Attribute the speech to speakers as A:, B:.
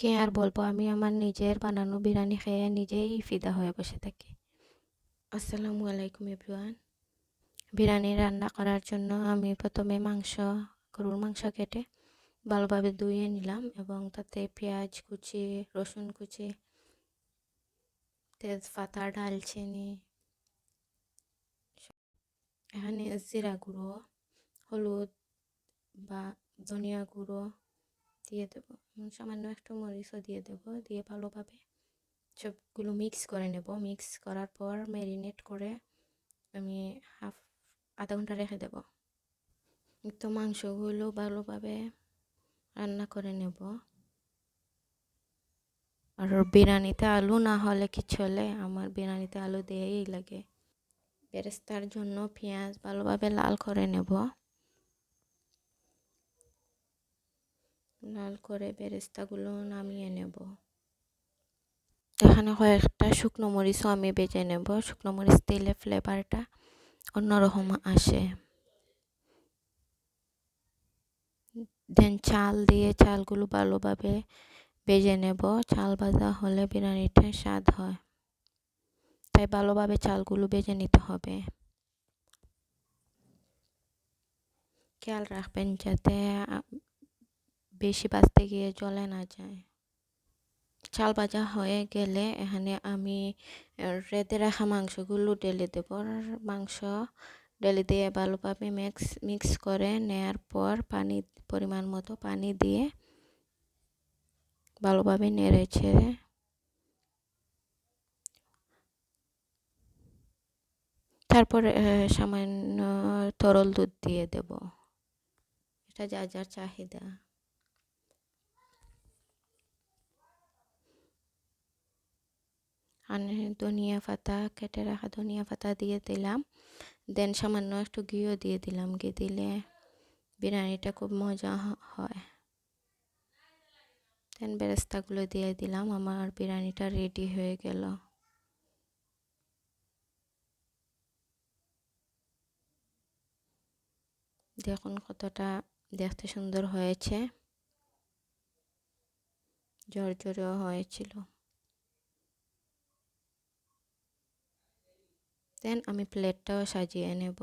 A: কে আর বলব আমি আমার নিজের বানানো বিরিয়ানি খেয়ে নিজেই ফিদা হয়ে বসে থাকি। আসসালামু আলাইকুম এভরিওয়ান। বিরিয়ানি রান্না করার জন্য আমি প্রথমে মাংস, গরুর মাংস কেটে ভালোভাবে ধুয়ে নিলাম এবং তাতে পেঁয়াজ কুচি, রসুন কুচি, তেজপাতা, ডালচিনি, এখানে জিরা গুঁড়ো, হলুদ বা ধনিয়া গুঁড়ো দিয়ে দেবো। সামান্য একটু মরিচও দিয়ে দেবো, দিয়ে ভালোভাবে সবগুলো মিক্স করে নেব। মিক্স করার পর ম্যারিনেট করে আমি হাফ আধা ঘণ্টা রেখে দেব। তো মাংসগুলো ভালোভাবে রান্না করে নেব। আর বিরিয়ানিতে আলু না হলে কি চলে? আমার বিরিয়ানিতে আলু দিয়েই লাগে। বেরেস্তার জন্য পেঁয়াজ ভালোভাবে লাল করে নেব। লাল করে বেরেস্তাগুলো নামিয়ে নেব। এখানে কয়েকটা শুকনো মরিচও আমি বেজে নেব। শুকনো মরিচ দিলে ফ্লেভারটা অন্যরকম আসে। দেন চাল দিয়ে চালগুলো ভালোভাবে বেজে নেব। চাল ভাজা হলে বিরিয়ানিটা স্বাদ হয়। তাই ভালোভাবে চালগুলো বেজে নিতে হবে। খেয়াল রাখবেন যাতে বেশি বাঁচতে গিয়ে জলে না যায়। চাল ভাজা হয়ে গেলে এখানে আমি রেঁধে রাখা মাংসগুলো ঢেলে দেব। মাংস ঢেলে দিয়ে ভালোভাবে মিক্স মিক্স করে নেয়ার পর পানি, পরিমাণ মতো পানি দিয়ে ভালোভাবে নেড়ে ছেড়ে তারপর সামান্য তরল দুধ দিয়ে দেব। এটা যা, যার চাহিদা। আর ধনিয়া পাতা, কেটে রাখা ধনিয়া পাতা দিয়ে দিলাম। দেন সামান্য একটু ঘিও দিয়ে দিলাম। ঘি দিলে বিরিয়ানিটা খুব মজা হয়। দেন বেরেস্তাগুলো দিয়ে দিলাম। আমার বিরিয়ানিটা রেডি হয়ে গেল। দেখুন কতটা দেখতে সুন্দর হয়েছে। ঝরঝরেও হয়েছিল। দেন আমি প্লেটটাও সাজিয়ে নেব।